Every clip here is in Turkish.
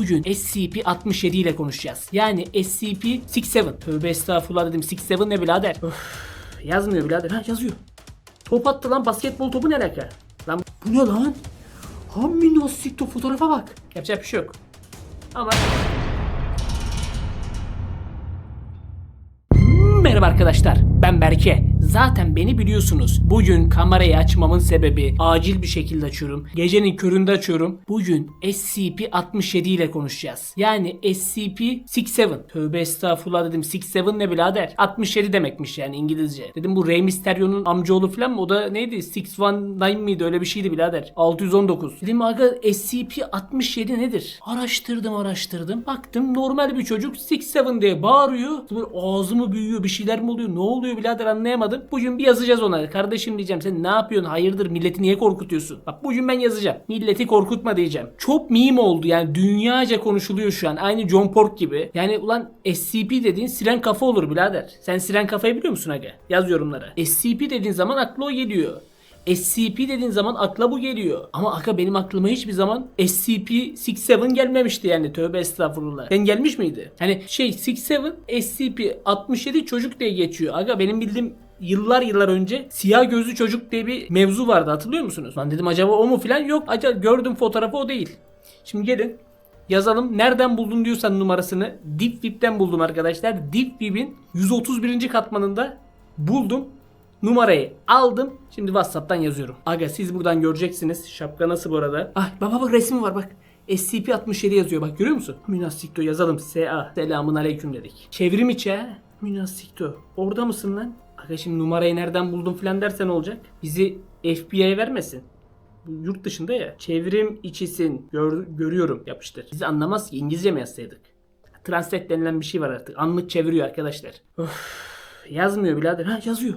Bugün SCP-67 ile konuşacağız. Yani SCP-67. Tövbe estağfurullah dedim. 67 ne birader? Öf, yazmıyor birader. Ha yazıyor. Top attı lan basketbol topu ne alaka? Lan bu ne lan? Hammi nasıl fotoğrafa bak. Yapacak bir şey yok. Ama Merhaba arkadaşlar, ben Berke. Zaten beni biliyorsunuz. Bugün kamerayı açmamın sebebi acil bir şekilde açıyorum. Gecenin köründe açıyorum. Bugün SCP-67 ile konuşacağız. Yani SCP-67. Tövbe estağfurullah dedim. 67 ne birader? 67 demekmiş yani İngilizce. Dedim bu Rey Mysterio'nun amcaoğlu falan mı? O da neydi? 619 miydi? Öyle bir şeydi birader. 619. Dedim aga SCP-67 nedir? Araştırdım araştırdım. Baktım normal bir çocuk 67 diye bağırıyor. Böyle ağzı mı büyüyor? Bir şeyler mi oluyor? Ne oluyor birader anlayamadım. Bugün bir yazacağız ona. Kardeşim diyeceğim sen ne yapıyorsun? Hayırdır milleti niye korkutuyorsun? Bak bugün ben yazacağım. Milleti korkutma diyeceğim. Çok meme oldu yani dünyaca konuşuluyor şu an. Aynı John Pork gibi. Yani ulan SCP dediğin siren kafa olur birader. Sen siren kafayı biliyor musun aga? Yaz yorumlara. SCP dediğin zaman aklı o geliyor. SCP dediğin zaman akla bu geliyor. Ama aka benim aklıma hiçbir zaman SCP-67 gelmemişti yani tövbe estağfurullah. Sen gelmiş miydi? Hani şey 67 SCP-67 çocuk diye geçiyor. Aga benim bildiğim yıllar yıllar önce siyah gözlü çocuk diye bir mevzu vardı hatırlıyor musunuz? Ben dedim acaba o mu filan yok. Acaba gördüm fotoğrafı o değil. Şimdi gelin yazalım. Nereden buldun diyorsan numarasını Deep Web'den buldum arkadaşlar. Deep Web'in 131. katmanında buldum. Numarayı aldım. Şimdi WhatsApp'tan yazıyorum. Aga siz buradan göreceksiniz. Şapka nasıl bu arada? Ay baba bak resmi var bak. SCP-67 yazıyor bak görüyor musun? Münastikto yazalım. SA. Selamun aleyküm dedik. Çevrim içi ha. Münastikto. Orada mısın lan? Aga şimdi numarayı nereden buldum falan dersen olacak. Bizi FBI'ye vermesin. Yurt dışında ya. Çevrim içisin. Gör- görüyorum. Yapıştır. Bizi anlamaz ki. İngilizce mi yazsaydık? Translate denilen bir şey var artık. Anlık çeviriyor arkadaşlar. Of. Yazmıyor birader. Ha yazıyor.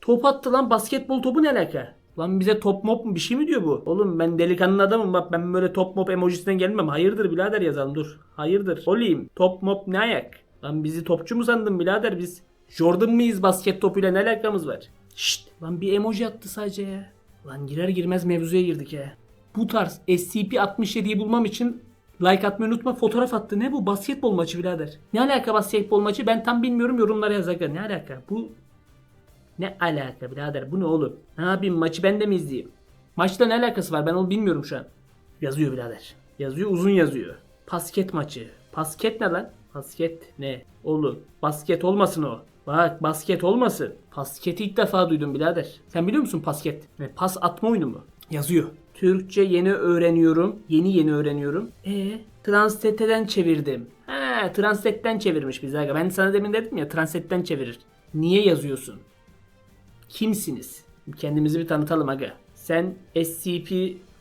Top attı lan basketbol topu ne alaka? Lan bize top mop mu bir şey mi diyor bu? Oğlum ben delikanlı adamım bak ben böyle top mop emojisinden gelmem. Hayırdır birader yazalım dur. Hayırdır. Olayım. Top mop ne ayak? Lan bizi topçu mu sandın birader biz? Jordan mıyız basket topuyla ne alakamız var? Şşt lan bir emoji attı sadece ya. Lan girer girmez mevzuya girdik ya. Bu tarz SCP-67'yi bulmam için like atmayı unutma. Fotoğraf attı. Ne bu? Basketbol maçı birader. Ne alaka basketbol maçı? Ben tam bilmiyorum. Yorumlara yaz aga. Ne alaka? Bu ne alaka birader bu ne oğlum? Ne yapayım maçı ben de mi izleyeyim? Maçla ne alakası var ben onu bilmiyorum şu an. Yazıyor birader. Yazıyor uzun yazıyor. Pasket maçı. Pasket ne lan? Pasket ne? Oğlum basket olmasın o. Bak basket olmasın. Pasketi ilk defa duydum birader. Sen biliyor musun pasket? Ne, pas atma oyunu mu? Yazıyor. Türkçe yeni öğreniyorum. Yeni yeni öğreniyorum. E Translate'den çevirdim. Ha, Translate'den çevirmiş bizi aga. Ben sana demin dedim ya Translate'den çevirir. Niye yazıyorsun? Kimsiniz? Kendimizi bir tanıtalım aga. Sen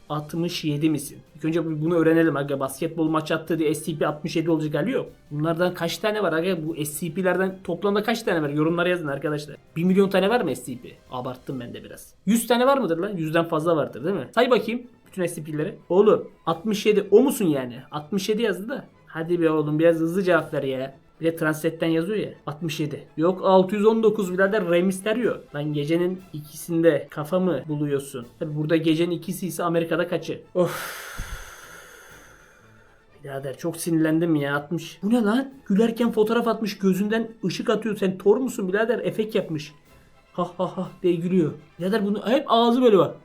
SCP-67 misin? İlk önce bunu öğrenelim aga. Basketbol maç attı diye SCP-67 olacak hali yok. Bunlardan kaç tane var aga? Bu SCP'lerden toplamda kaç tane var? Yorumlara yazın arkadaşlar. 1 milyon tane var mı SCP? Abarttım ben de biraz. 100 tane var mıdır lan? 100'den fazla vardır değil mi? Say bakayım bütün SCP'leri. Oğlum 67 o musun yani? 67 yazdı da. Hadi be oğlum biraz hızlı cevap ver ya. Bir de Translate'den yazıyor ya. 67. Yok 619 birader Rey Mysterio. Lan gecenin ikisinde kafa mı buluyorsun? Tabi burada gecenin ikisi ise Amerika'da kaçı? Of. Birader çok sinirlendim ya 60. Bu ne lan? Gülerken fotoğraf atmış gözünden ışık atıyor. Sen tor musun birader? Efekt yapmış. Ha ha ha diye gülüyor. Birader bunu hep ağzı böyle bak.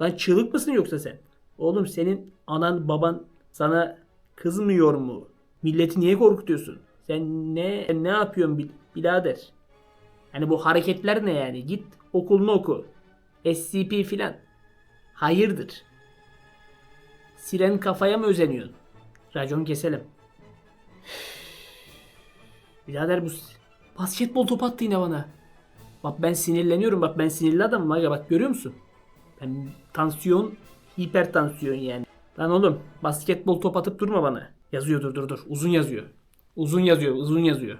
Lan çığlık mısın yoksa sen? Oğlum senin anan baban sana kızmıyor mu? Milleti niye korkutuyorsun? Sen ne ne yapıyorsun bil- birader? Hani bu hareketler ne yani? Git okulunu oku. SCP filan. Hayırdır? Siren kafaya mı özeniyorsun? Racon keselim. Birader bu basketbol top attı yine bana. Bak ben sinirleniyorum bak ben sinirli adamım aga bak görüyor musun? Ben tansiyon, hipertansiyon yani. Lan oğlum basketbol top atıp durma bana. Yazıyor dur dur dur. Uzun yazıyor. Uzun yazıyor uzun yazıyor.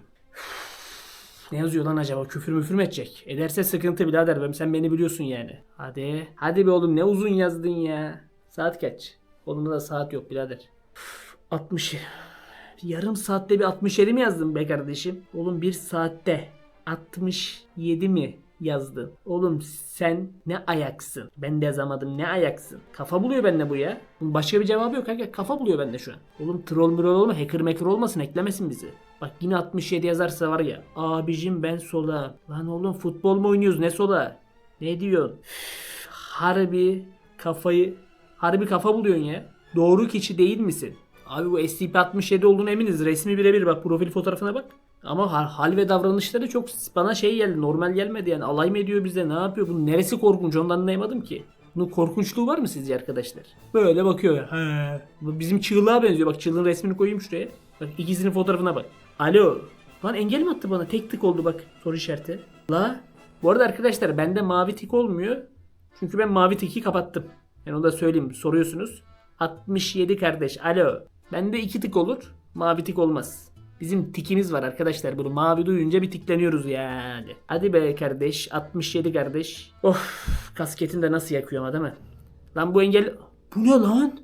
Ne yazıyor lan acaba? Küfür müfür mü edecek? Ederse sıkıntı birader. Ben, sen beni biliyorsun yani. Hadi. Hadi be oğlum ne uzun yazdın ya. Saat kaç? Kolumda da saat yok birader. Üf, 60. Yarım saatte bir 67 mi yazdın be kardeşim? Oğlum bir saatte 67 mi yazdın. Oğlum sen ne ayaksın? Ben de yazamadım ne ayaksın? Kafa buluyor bende bu ya. Bunun başka bir cevabı yok kanka. Kafa buluyor bende şu an. Oğlum troll mürol olma hacker maker olmasın eklemesin bizi. Bak yine 67 yazarsa var ya. Abicim ben sola. Lan oğlum futbol mu oynuyoruz ne sola? Ne diyorsun? Harbi kafayı harbi kafa buluyorsun ya. Doğru kişi değil misin? Abi bu SCP-67 olduğunu eminiz. Resmi birebir bak profil fotoğrafına bak. Ama hal, ve davranışları çok bana şey geldi. Normal gelmedi yani. Alay mı ediyor bize? Ne yapıyor? Bunun neresi korkunç? Ondan anlayamadım ki. Bunun korkunçluğu var mı sizce arkadaşlar? Böyle bakıyor. He. Bizim çığlığa benziyor. Bak çığlığın resmini koyayım şuraya. Bak ikisinin fotoğrafına bak. Alo. Lan engel mi attı bana? Tek tık oldu bak. Soru işareti. La. Bu arada arkadaşlar bende mavi tik olmuyor. Çünkü ben mavi tiki kapattım. Yani onu da söyleyeyim. Soruyorsunuz. 67 kardeş. Alo. Bende iki tık olur. Mavi tik olmaz. Bizim tikimiz var arkadaşlar. Bunu mavi duyunca bir tikleniyoruz yani. Hadi be kardeş. 67 kardeş. Of. Kasketin de nasıl yakıyor ama değil mi? Lan bu engel... Bu ne lan?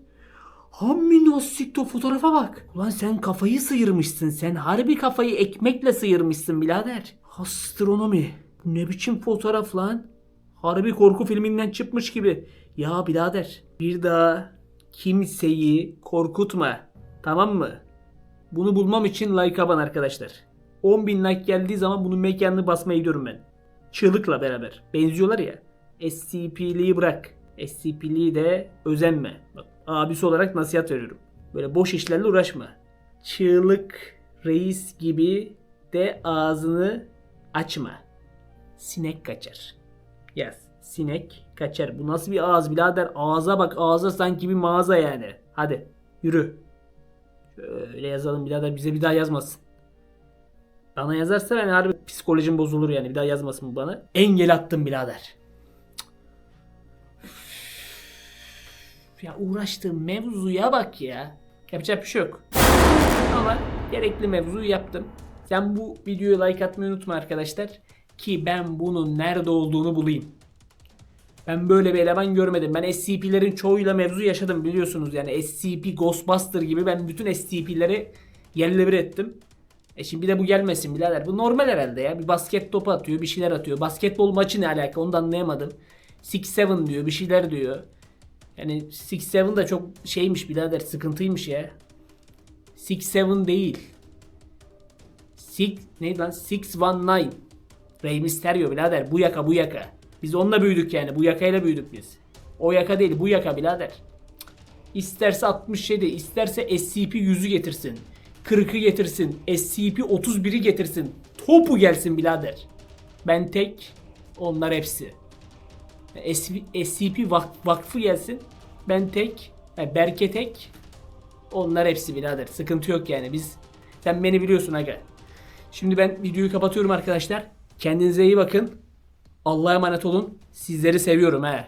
Hammi nassikto fotoğrafa bak. Ulan sen kafayı sıyırmışsın. Sen harbi kafayı ekmekle sıyırmışsın birader. Astronomi. Bu ne biçim fotoğraf lan? Harbi korku filminden çıkmış gibi. Ya birader bir daha kimseyi korkutma. Tamam mı? Bunu bulmam için like aban arkadaşlar. 10.000 like geldiği zaman bunun mekanını basmaya gidiyorum ben. Çığlıkla beraber. Benziyorlar ya. SCP'liği bırak. SCP'liği de özenme. Bak abisi olarak nasihat veriyorum. Böyle boş işlerle uğraşma. Çığlık reis gibi de ağzını açma. Sinek kaçar. Yaz. Sinek kaçar. Bu nasıl bir ağız birader? Ağza bak ağza sanki bir mağaza yani. Hadi yürü. Şöyle yazalım birader bize bir daha yazmasın. Bana yazarsa ben harbi psikolojim bozulur yani bir daha yazmasın bana. Engel attım birader. Ya uğraştığım mevzuya bak ya. Yapacak bir şey yok. Ama gerekli mevzuyu yaptım. Sen bu videoya like atmayı unutma arkadaşlar. Ki ben bunun nerede olduğunu bulayım. Ben böyle bir eleman görmedim. Ben SCP'lerin çoğuyla mevzu yaşadım biliyorsunuz. Yani SCP Ghostbuster gibi ben bütün SCP'leri yerle bir ettim. E şimdi bir de bu gelmesin birader. Bu normal herhalde ya. Bir basket topu atıyor, bir şeyler atıyor. Basketbol maçı ne alaka onu da anlayamadım. 6-7 diyor, bir şeyler diyor. Yani 6-7 da çok şeymiş birader, sıkıntıymış ya. 6-7 değil. 6 neydi lan? 619. Rey Mysterio birader bu yaka bu yaka. Biz onunla büyüdük yani bu yakayla büyüdük biz. O yaka değil bu yaka birader. İsterse 67 isterse SCP-100'ü getirsin. 40'ı getirsin. SCP-31'i getirsin. Topu gelsin birader. Ben tek onlar hepsi. SCP vak- vakfı gelsin. Ben tek. yani Berke tek. Onlar hepsi birader. Sıkıntı yok yani biz. Sen beni biliyorsun aga. Şimdi ben videoyu kapatıyorum arkadaşlar. Kendinize iyi bakın. Allah'a emanet olun. Sizleri seviyorum he.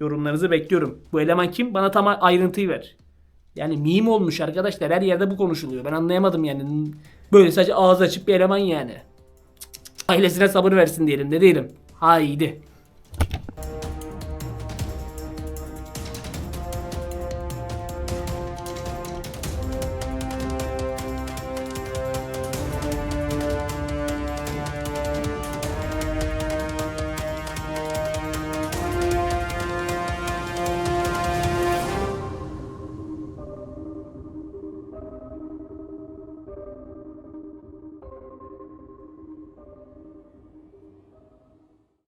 Yorumlarınızı bekliyorum. Bu eleman kim? Bana tam ayrıntıyı ver. Yani meme olmuş arkadaşlar. Her yerde bu konuşuluyor. Ben anlayamadım yani. Böyle sadece ağız açıp bir eleman yani. Ailesine sabır versin diyelim. Ne diyelim? Haydi.